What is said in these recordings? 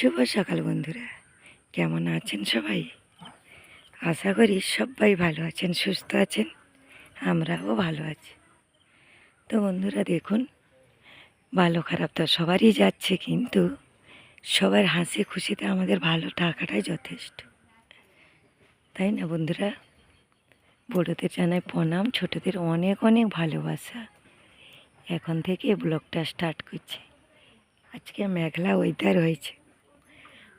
শুভ সকাল বন্ধুরা। কেমন আছেন সবাই? আশা করি সবাই ভালো আছেন, সুস্থ আছেন, আমরাও ভালো আছি। তো বন্ধুরা, দেখুন, ভালো খারাপ তো সবারই যাচ্ছে, কিন্তু সবার হাসি খুশিতে আমাদের ভালো টাকাটাই যথেষ্ট। তাই না বন্ধুরা? বড়োদের জানায় প্রণাম, ছোটদের অনেক অনেক ভালোবাসা। এখন থেকে ব্লগটা স্টার্ট করছি। আজকে মেঘলা ওয়েদার হয়েছে।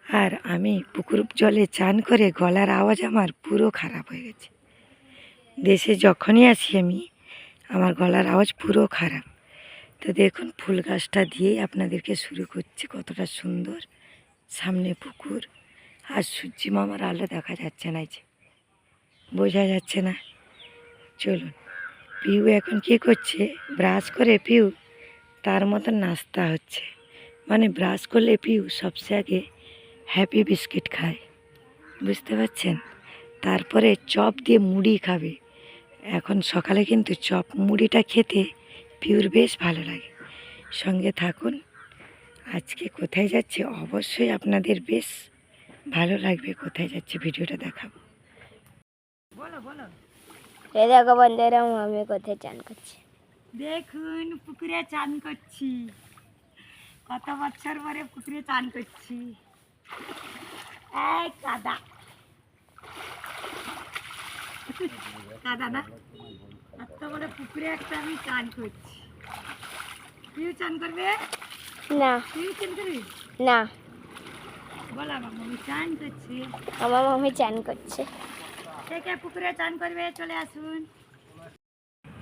আর আমি পুকুর জলে চান করে গলার আওয়াজ আমার পুরো খারাপ হয়ে গেছে। দেশে যখনই আসি আমি, আমার গলার আওয়াজ পুরো খারাপ। তো দেখুন, ফুল গাছটা দিয়েই আপনাদেরকে শুরু করছি কতটা সুন্দর। সামনে পুকুর আর সূর্যি মামার আলো দেখা যাচ্ছে না যে। বোঝা যাচ্ছে না। চলুন, পিউ এখন কি করছে? ব্রাশ করে পিউ, তার মতন নাস্তা হচ্ছে। মানে ব্রাশ করলে পিউ সবচেয়ে আগে হ্যাপি বিস্কিট খায়। বুঝতে পারছেন? তারপরে চপ দিয়ে মুড়ি খাবে। এখন সকালে কিন্তু চপ মুড়িটা খেতে পিউর বেশ ভালো লাগে। সঙ্গে থাকুন। আজকে কোথায় যাচ্ছে? অবশ্যই আপনাদের বেশ ভালো লাগবে কোথায় যাচ্ছে ভিডিওটা দেখাবো। বলো বলো। এই দেখো বন্ধুরা আমি কোথায় চান করছি? দেখুন পুকুরে চান করছি। কত বছর পরে পুকুরে চান করছি। এই কাদা। কাদা না? বড় পুকুরে একটা আমি চান করছি। তুইও চান করবে? না। তুই চান করবি? না। বলা বাবা আমি চান করছি। আমার মামি চান করছে। কে কে পুকুরে চান করবে? চলে আসুন।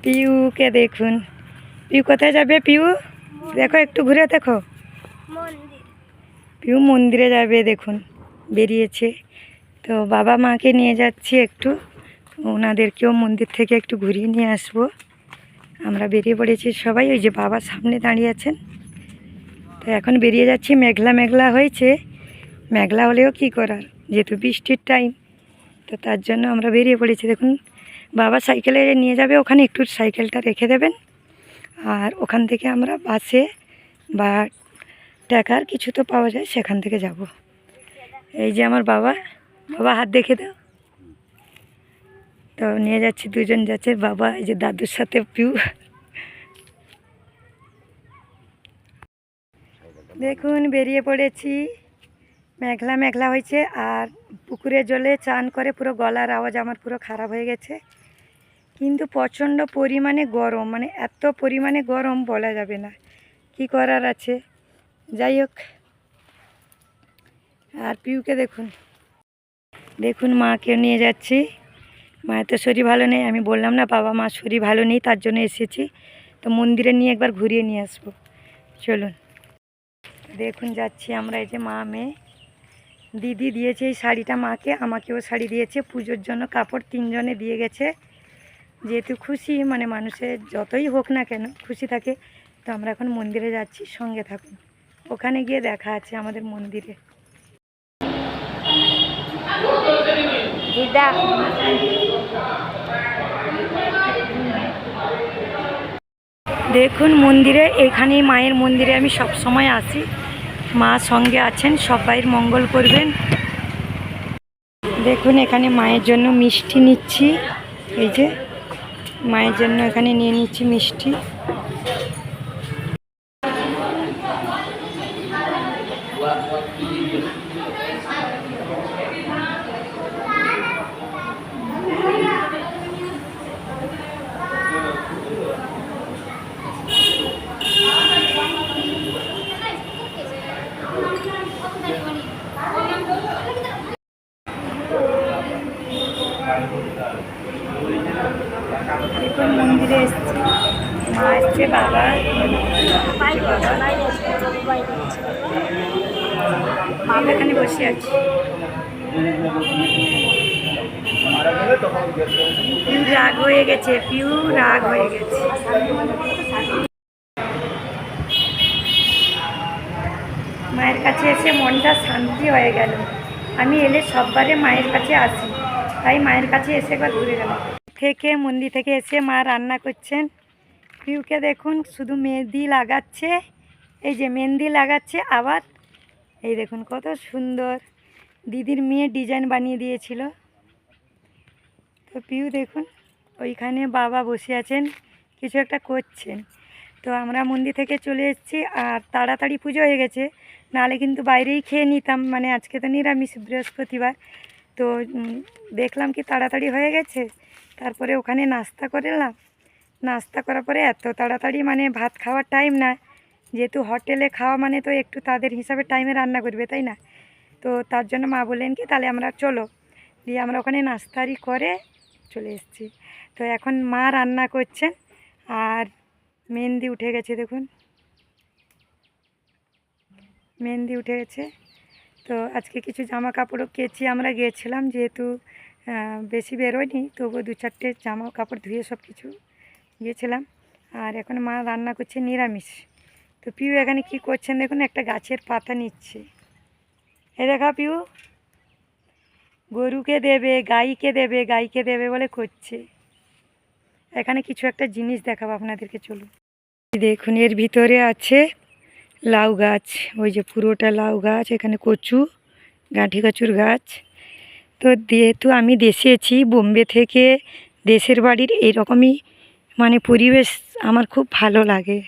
পিউকে দেখুন? পিউ কোথায় যাবে পিউ? দেখো একটু ঘুরে দেখো। মন্দির পিউ মন্দিরে যাবে, দেখুন, বেরিয়েছে। তো বাবা মাকে নিয়ে যাচ্ছি একটু। ওনাদেরকেও মন্দির থেকে একটু ঘুরিয়ে নিয়ে আসব। আমরা বেরিয়ে পড়েছি সবাই, ওই যে বাবা সামনে দাঁড়িয়ে আছেন। তো এখন বেরিয়ে যাচ্ছি, মেঘলা মেঘলা হয়েছে। মেঘলা হলেও কি করার, যেহেতু বৃষ্টির টাইম তো তার জন্য আমরা বেরিয়ে পড়েছি। দেখুন, বাবা সাইকেলে নিয়ে যাবে, ওখানে একটু সাইকেলটা রেখে দেবেন। আর ওখান থেকে আমরা বাসে বা টাকার কিছু তো পাওয়া যায়, সেখান থেকে যাব। এই যে আমার বাবা বাবা হাত দেখে দাও। তো নিয়ে যাচ্ছি, দুজন যাচ্ছে, বাবা, এই যে দাদুর সাথে পিউ। দেখুন, বেরিয়ে পড়েছি। মেঘলা মেঘলা হয়েছে, আর পুকুরে জলে চান করে পুরো গলার আওয়াজ আমার পুরো খারাপ হয়ে গেছে। কিন্তু প্রচণ্ড পরিমাণে গরম মানে এত পরিমাণে গরম বলা যাবে না। কি করার আছে? যাই হোক। আর পিউকে দেখুন। দেখুন মাকে নিয়ে যাচ্ছি। মায়ের তো শরীর ভালো নেই। আমি বললাম না, বাবা মা শরীর ভালো নেই, তার জন্য এসেছি। তো মন্দিরে নিয়ে একবার ঘুরিয়ে নিয়ে আসব। চলুন। দেখুন, যাচ্ছি আমরা এই যে মা, মেয়ে। দিদি দিয়েছে এই শাড়িটা মাকে, আমাকেও শাড়ি দিয়েছে। পুজোর জন্য কাপড় তিনজনে দিয়ে গেছে। যেহেতু খুশি মানে মানুষের যতই হোক না কেন, খুশি থাকে। তো আমরা এখন মন্দিরে যাচ্ছি, সঙ্গে থাকুন। ওখানে গিয়ে দেখা আছে আমাদের মন্দিরে। দেখুন মন্দিরে, এখানেই মায়ের মন্দিরে আমি সব সময় আসি। মা সঙ্গে আছেন সবাই মঙ্গল করবেন। দেখুন এখানে মায়ের জন্য মিষ্টি নিচ্ছি। এই যে, মায়ের জন্য এখানে নিয়ে নিচ্ছি মিষ্টি। মন্দিরে এসছি মা এসছে বাবা মা এখানে বসে আছি পিউ রাগ হয়ে গেছে পিউ রাগ হয়ে গেছে মায়ের কাছে এসে মনটা শান্তি হয়ে গেল। আমি এলে সববারে মায়ের কাছে আসি। তাই মায়ের কাছে এসে একবার ঘুরে গেলাম। থেকে মন্দির থেকে এসে মা রান্না করছেন। পিউকে দেখুন, শুধু মেহেদি লাগাচ্ছে, এই যে মেহেন্দি লাগাচ্ছে, আবার এই দেখুন কত সুন্দর। দিদির মেয়ে ডিজাইন বানিয়ে দিয়েছিল। তো পিউ দেখুন, ওইখানে বাবা বসে আছেন, কিছু একটা করছেন। তো আমরা মন্দির থেকে চলে এসেছি, আর তাড়াতাড়ি পুজো হয়ে গেছে। নাহলে কিন্তু বাইরেই খেয়ে নিতাম মানে আজকে তো নিরামিষ বৃহস্পতিবার। তো দেখলাম কি তাড়াতাড়ি হয়ে গেছে। তারপরে ওখানে নাস্তা করলাম নাস্তা করার পরে এত তাড়াতাড়ি মানে ভাত খাওয়ার টাইম না। যেহেতু হোটেলে খাওয়া মানে তো একটু তাদের হিসাবে টাইমে রান্না করবে, তাই না? তো তার জন্য মা বললেন কি, তাহলে আমরা চলো। দিয়ে আমরা ওখানে নাস্তারি করে চলে এসেছি। তো এখন মা রান্না করছেন আর মেহেন্দি উঠে গেছে, দেখুন। মেহেন্দি উঠে গেছে। তো আজকে কিছু জামা কাপড়ও কেচি আমরা গিয়েছিলাম, যেহেতু বেশি বেরোয়নি, তবুও দু চারটে জামা কাপড় ধুয়ে সব কিছু গিয়েছিলাম। আর এখন মা রান্না করছে নিরামিষ। তো পিউ এখানে কি করছেন দেখুন, একটা গাছের পাতা নিচ্ছে। এ দেখা পিউ, গরুকে দেবে, গাইকে দেবে গাইকে দেবে বলে করছে। এখানে কিছু একটা জিনিস দেখাবো আপনাদেরকে, চলুন। দেখুন, এর ভিতরে আছে লাউ গাছ, ওই যে পুরোটা লাউ গাছ, এখানে কচু, গাঁঠি কচুর গাছ। তো যেহেতু আমি দেশে আছি বোম্বে থেকে দেশের বাড়ির এইরকমই মানে পরিবেশ আমার খুব ভালো লাগে।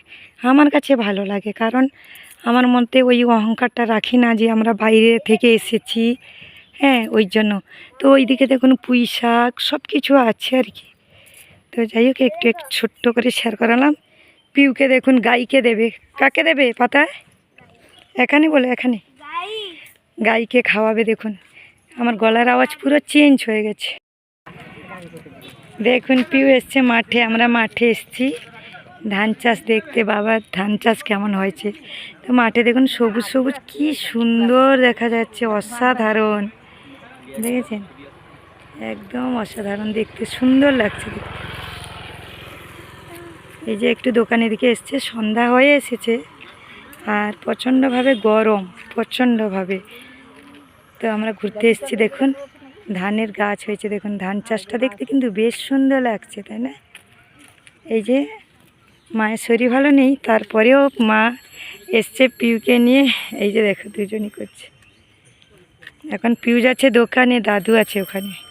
আমার কাছে ভালো লাগে, কারণ আমার মধ্যে ওই অহংকারটা রাখি না যে আমরা বাইরে থেকে এসেছি হ্যাঁ ওই জন্য। তো ওইদিকে দেখুন পুঁই শাক সব কিছু আছে আর কি। তো যাই হোক, একটু একটু ছোট্ট করে শেয়ার করালাম। পিউকে দেখুন, গাইকে দেবে। কাকে দেবে পাতায় এখানে বলে, এখানে। গাইকে খাওয়াবে, দেখুন। আমার গলার আওয়াজ পুরো চেঞ্জ হয়ে গেছে। দেখুন, পিউ এসছে মাঠে, আমরা মাঠে এসছি। ধান চাষ দেখতে বাবার ধান চাষ কেমন হয়েছে? তো মাঠে দেখুন, সবুজ সবুজ, কি সুন্দর দেখা যাচ্ছে, অসাধারণ। দেখেছেন? একদম অসাধারণ, দেখতে সুন্দর লাগছে দেখতে। এই যে একটু দোকানের দিকে এসছে, সন্ধ্যা হয়ে এসেছে। আর প্রচণ্ডভাবে গরম, প্রচণ্ডভাবে। তো আমরা ঘুরতে এসেছি, দেখুন, ধানের গাছ হয়েছে, দেখুন, ধান চাষটা দেখতে কিন্তু বেশ সুন্দর লাগছে, তাই না? এই যে মায়ের শরীর ভালো নেই, তারপরেও মা এসছে পিউকে নিয়ে, এই যে দেখো, দুজনই করছে। এখন পিউ যাচ্ছে দোকানে, দাদু আছে ওখানে।